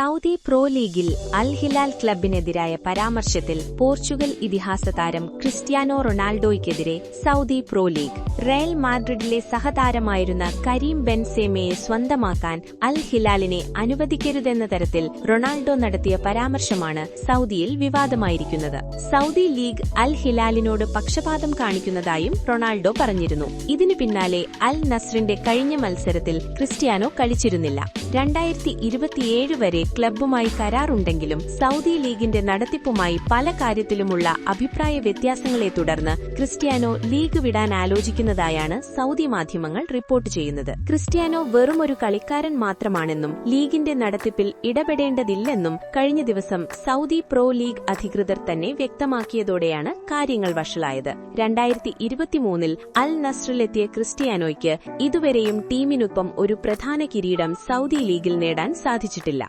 Saudi pro ലീഗിൽ അൽ ഹിലാൽ ക്ലബിനെതിരായ പരാമർശത്തിൽ Portugal ഇതിഹാസ താരം ക്രിസ്ത്യാനോ റൊണാൾഡോയ്ക്കെതിരെ സൗദി പ്രോ ലീഗ്. റയൽ മാഡ്രിഡിലെ സഹതാരമായിരുന്ന കരീം ബെൻസേമയെ സ്വന്തമാക്കാൻ അൽ ഹിലാലിനെ അനുവദിക്കരുതെന്ന തരത്തിൽ റൊണാൾഡോ നടത്തിയ പരാമർശമാണ് സൗദിയിൽ വിവാദമായിരിക്കുന്നത്. സൗദി ലീഗ് അൽ ഹിലാലിനോട് പക്ഷപാതം കാണിക്കുന്നതായും റൊണാൾഡോ പറഞ്ഞിരുന്നു. ഇതിനു പിന്നാലെ അൽ നസ്റിന്റെ കഴിഞ്ഞ മത്സരത്തിൽ ക്രിസ്ത്യാനോ കളിച്ചിരുന്നില്ല. രണ്ടായിരത്തി ഇരുപത്തിയേഴ് വരെ ക്ലബ്ബുമായി കരാറുണ്ടെങ്കിലും സൗദി ലീഗിന്റെ നടത്തിപ്പുമായി പല കാര്യത്തിലുമുള്ള അഭിപ്രായ വ്യത്യാസങ്ങളെ തുടർന്ന് ക്രിസ്ത്യാനോ ലീഗ് വിടാൻ ആലോചിക്കുന്നതായാണ് സൗദി മാധ്യമങ്ങൾ റിപ്പോർട്ട് ചെയ്യുന്നത്. ക്രിസ്ത്യാനോ വെറുമൊരു കളിക്കാരൻ മാത്രമാണെന്നും ലീഗിന്റെ നടത്തിപ്പിൽ ഇടപെടേണ്ടതില്ലെന്നും കഴിഞ്ഞ ദിവസം സൗദി പ്രോ ലീഗ് അധികൃതർ തന്നെ വ്യക്തമാക്കിയതോടെയാണ് കാര്യങ്ങൾ വഷളായത്. രണ്ടായിരത്തി ഇരുപത്തിമൂന്നിൽ അൽ നസ്രിലെത്തിയ ക്രിസ്ത്യാനോയ്ക്ക് ഇതുവരെയും ടീമിനൊപ്പം ഒരു പ്രധാന കിരീടം സൗദി ലീഗിൽ നേടാൻ സാധിച്ചിട്ടില്ല.